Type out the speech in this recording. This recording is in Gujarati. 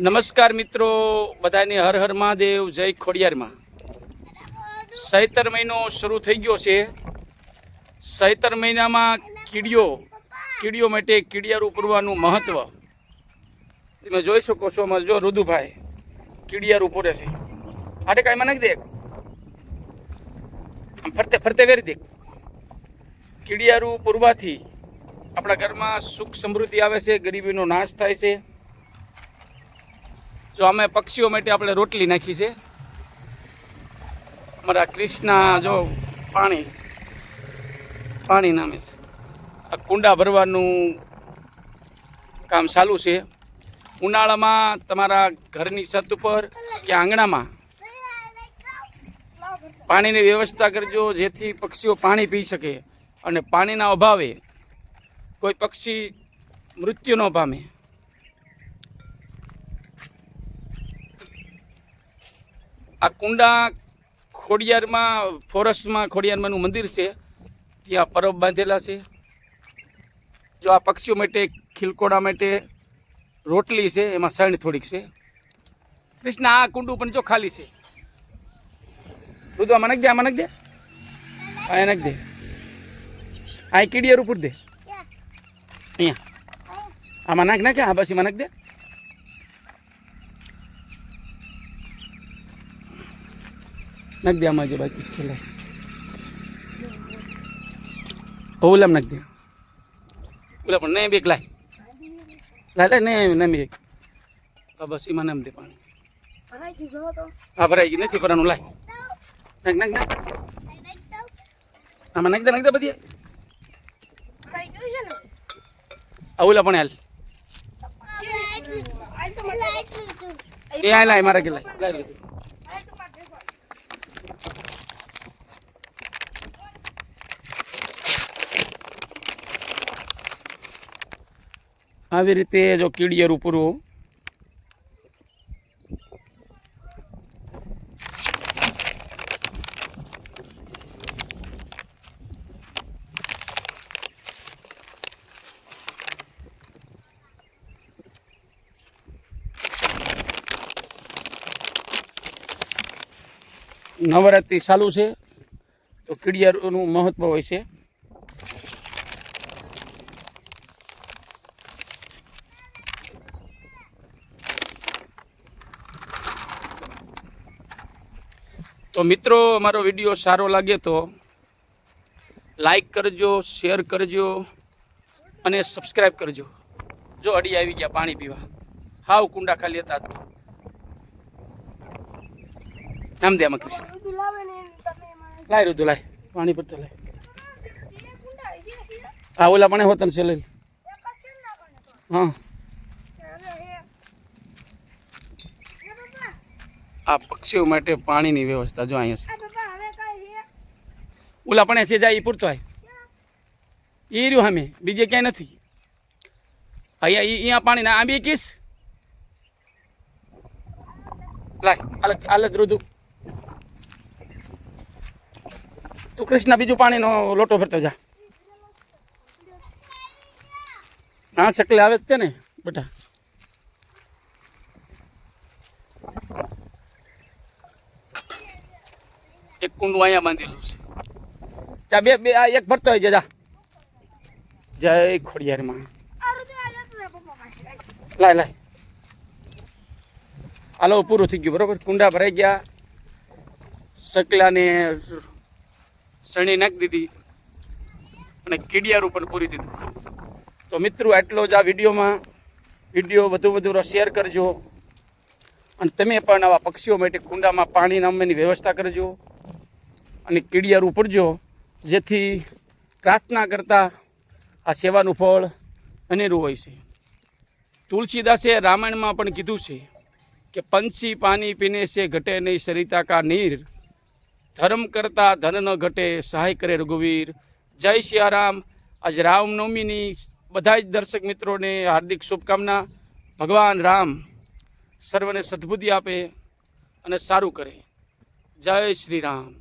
નમસ્કાર મિત્રો, બધાને હર હર મહાદેવ, જય ખોડિયારમાં. સૈતર મહિનો શરૂ થઈ ગયો છે. સૈતર મહિનામાં કીડીઓ કીડીઓ માટે કીડિયારું પૂરવાનું મહત્વ. તમે જોઈ શકો છો અમારે જો રુદુભાઈ કીડિયારું પૂરે છે. આટે કાંઈ મને દેખ. આમ ફરતે ફરતે વેરી દેખ. કીડિયારું પૂરવાથી આપણા ઘરમાં સુખ સમૃદ્ધિ આવે છે, ગરીબીનો નાશ થાય છે. જો અમે પક્ષીઓ માટે આપણે રોટલી નાખી છે. અમારા ક્રિષ્ના જો પાણી પાણી નામે છે. આ કુંડા ભરવાનું કામ ચાલુ છે. ઉનાળામાં તમારા ઘરની છત ઉપર કે આંગણામાં પાણીની વ્યવસ્થા કરજો જેથી પક્ષીઓ પાણી પી શકે અને પાણીના અભાવે કોઈ પક્ષી મૃત્યુ ન પામે. આ કુંડા ખોડિયારમાં ફોરેસ્ટમાં ખોડિયારમાંનું મંદિર છે. ત્યાં પરબ બાંધેલા છે. જો આ પક્ષીઓ માટે ખીલકોડા માટે રોટલી છે એમાં સણ થોડીક છે. કૃષ્ણ આ કુંડું પણ જો ખાલી છે. દૂધ આમાં નાખ દે આમાં નાખ દે. આ નાખ દે. આ કીડિયાર ઉપર દે. અહીંયા. આમાં નાખ નાખે હા બસ એમાં નાખ દે. નાખ દે આમાં જે બાકી છે. લે ઓલામ નાખ દે. ઓલા પણ નહીં બેક લાય. લાય લાય નહીં નહીં બેક. બસ એમાં નામ દે પાણી. હા ભરાઈ ગયું નથી ભરાનું લાય. નાખ નાખ નાખ. આમાં નાખ દે નાખ દે બધી. ઓલા પણ હાલ. એ આ લાય મારા કે લાય. લાય આવી રીતે જો કીડિયર પૂરવું નવરાત્રિ ચાલુ છે તો કીડિયાનું મહત્ત્વ હોય છે. તો મિત્રો અમારો વીડિયો સારો લાગે તો લાઈક કરજો શેર કરજો અને સબસ્ક્રાઈબ કરજો. જો અડી આવી ગયા પાણી પીવા. હાવ કુંડા ખાલી હતા નામ દે આમાં કૃષ્ણ. લાય રુદુ લાય. પાણી પર તો લાય. હા ઓલા પણ હોતન છે લઈ હા. આ પક્ષીઓ માટે પાણીની વ્યવસ્થા જો અહીંયા છે. ઓલા પણ છે જાય એ પૂરતો હોય. એ રહ્યું અમે બીજે ક્યાંય નથી. અહીંયા અહીંયા પાણી ના આંબી કીસ? રુદુ. તું કૃષ્ણ બીજું પાણીનો લોટો ભરતો જા. હા ચકલે આવે જ તે ને બેટા. એક કુંડું અહીંયા બાંધેલું છે. જા, બે બે, આ એક ભરતો હોય, જા જય ખોડિયારમાં. લાય લાય. હાલો, પૂરું થઈ ગયું, બરોબર? કુંડા ભરાઈ ગયા. સકલાને સણી નાખી દીધી અને કીડિયારું પણ પૂરી દીધું. તો મિત્રો, આટલો જ આ વિડીયોમાં. વીડિયો વધુ વધુ શેર કરજો. અને તમે પણ આવા પક્ષીઓ માટે કુંડામાં પાણી નામની વ્યવસ્થા કરજો. અને કીડિયારું પડજો જેથી પ્રાર્થના કરતાં આ સેવાનું ફળ અનેરું હોય છે. તુલસીદાસે રામાયણમાં પણ કીધું છે કે, પંછી પાણી પીને છે ઘટે નહીં સરિતા કા નીર. ધર્મ કરતા ધન ન ઘટે સહાય કરે રઘુવીર. જય સિયારામ. આજ રામનવમીની બધા જ દર્શક મિત્રોને હાર્દિક શુભકામના. ભગવાન રામ સર્વને સદબુદ્ધિ આપે અને સારું કરે. જય શ્રી રામ.